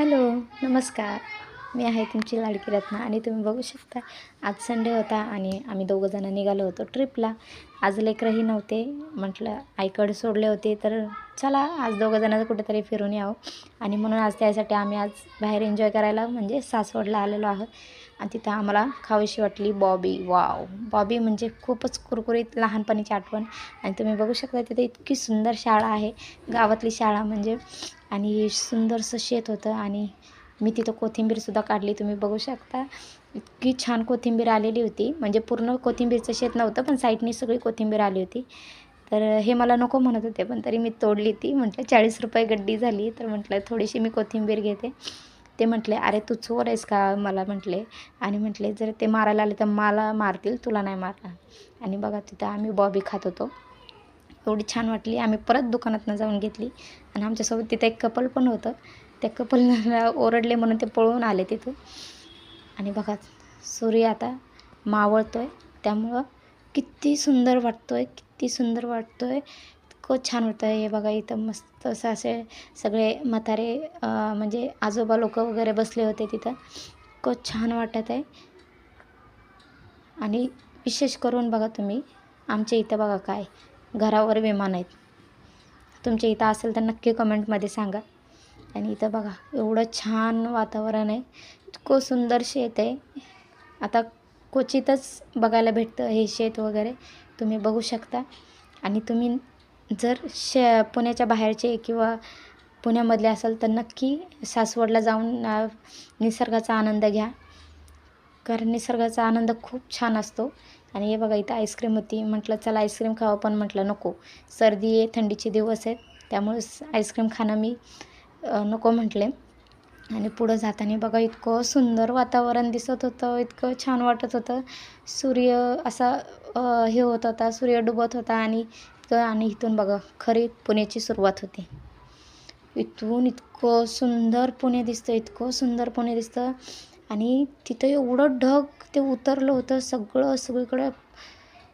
Hello नमस्कार. मी आहे तुमची लाडकी रत्ना आणि तुम्ही बघू शकता आज संडे होता आणि आम्ही दोघंजणं निघालो होतो ट्रिपला. आज लेकरंही नव्हते म्हटलं आईकडे सोडले होते तर चला आज दोघंजणं कुठेतरी फिरून यावं. आणि म्हणून आज त्यासाठी आम्ही आज बाहेर एन्जॉय करायला म्हणजे सासवडला आलेलो आहोत. आणि तिथं आम्हाला खावीशी वाटली बॉबी. वाव! बॉबी म्हणजे खूपच कुरकुरीत लहानपणीची आठवण. आणि तुम्ही बघू शकता तिथे इतकी सुंदर शाळा आहे. गावातली शाळा म्हणजे आणि सुंदरसं शेत होतं आणि मी तिथं कोथिंबीरसुद्धा काढली. तुम्ही बघू शकता. इतकी छान कोथिंबीर आलेली होती. म्हणजे पूर्ण कोथिंबीरचं शेत नव्हतं पण साईडनी सगळी कोथिंबीर आली होती. तर हे मला नको म्हणत होते पण तरी मी तोडली ती. म्हटलं चाळीस रुपये गड्डी झाली. तर म्हटलं थोडीशी मी कोथिंबीर घेते. ते म्हटले अरे तू चोर आहेस का? मला म्हटले. आणि म्हटले जर ते मारायला आले तर मला मारतील तुला नाही मारणार. आणि बघा तिथं आम्ही बॉबी खात होतो. एवढी छान वाटली. आम्ही परत दुकानातनं जाऊन घेतली. आणि आमच्यासोबत तिथं एक कपल पण होतं. त्या कपलला ओरडले म्हणून ते पळून आले तिथून. आणि बघा सूर्य आता मावळतो आहे त्यामुळं किती सुंदर वाटतो आहे किती सुंदर वाटतो आहे इतकं छान वाटतं आहे हे बघा इथं मस्त असं असे सगळे म्हातारे म्हणजे आजोबा लोक वगैरे बसले होते तिथं. इतकं छान वाटत आहे. आणि विशेष करून बघा तुम्ही आमच्या इथं बघा काय. घरावर विमान आहेत. तुमच्या इथं असेल तर नक्की कमेंटमध्ये सांगा. आणि इथं बघा एवढं छान वातावरण आहे. इतकं सुंदर शेत आहे. आता क्वचितच बघायला भेटतं हे शेत वगैरे. तुम्ही बघू शकता. आणि तुम्ही जर शे पुण्याच्या बाहेरचे किंवा पुण्यामधले असाल तर नक्की सासवडला जाऊन निसर्गाचा आनंद घ्या. कारण निसर्गाचा आनंद खूप छान असतो. आणि हे बघा इथं आईस्क्रीम होती. म्हटलं चला आईस्क्रीम खावं पण म्हटलं नको. सर्दी आहे थंडीचे दिवस आहेत. त्यामुळे आईस्क्रीम खाणं मी नको म्हटले. आणि पुढं जाताना बघा इतकं सुंदर वातावरण दिसत होतं. इतकं छान वाटत होतं. सूर्य असा हे होत होता सूर्य डुबत होता आणि इतकं आणि इथून बघा खरी पुण्याची सुरुवात होती. इथून इतकं सुंदर पुणे दिसतं इतकं सुंदर पुणे दिसतं. आणि तिथं एवढं ढग ते उतरलं होतं सगळं सगळीकडं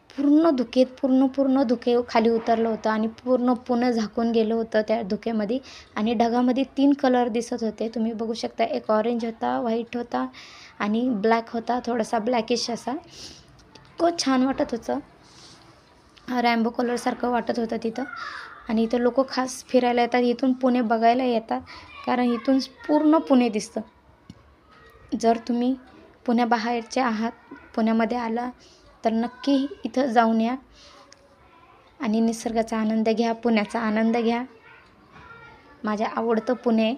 पूर्ण धुकेत पूर्ण पूर्ण धुके खाली उतरलं होतं आणि पूर्ण पुणं झाकून गेलं होतं त्या धुक्यामध्ये आणि ढगामध्ये तीन कलर दिसत होते. तुम्ही बघू शकता एक ऑरेंज होता व्हाईट होता आणि ब्लॅक होता थोडासा ब्लॅकिश असा. इतकं छान वाटत होतं. रॅम्बो कलरसारखं वाटत होतं तिथं. आणि इथं लोक खास फिरायला येतात. इथून पुणे बघायला येतात. कारण इथून पूर्ण पुणे दिसतं. जर तुम्ही पुण्याबाहेरचे आहात पुण्यामध्ये आला तर नक्की इथं जाऊन या आणि निसर्गाचा आनंद घ्या पुण्याचा आनंद घ्या. माझ्या आवडतं पुणे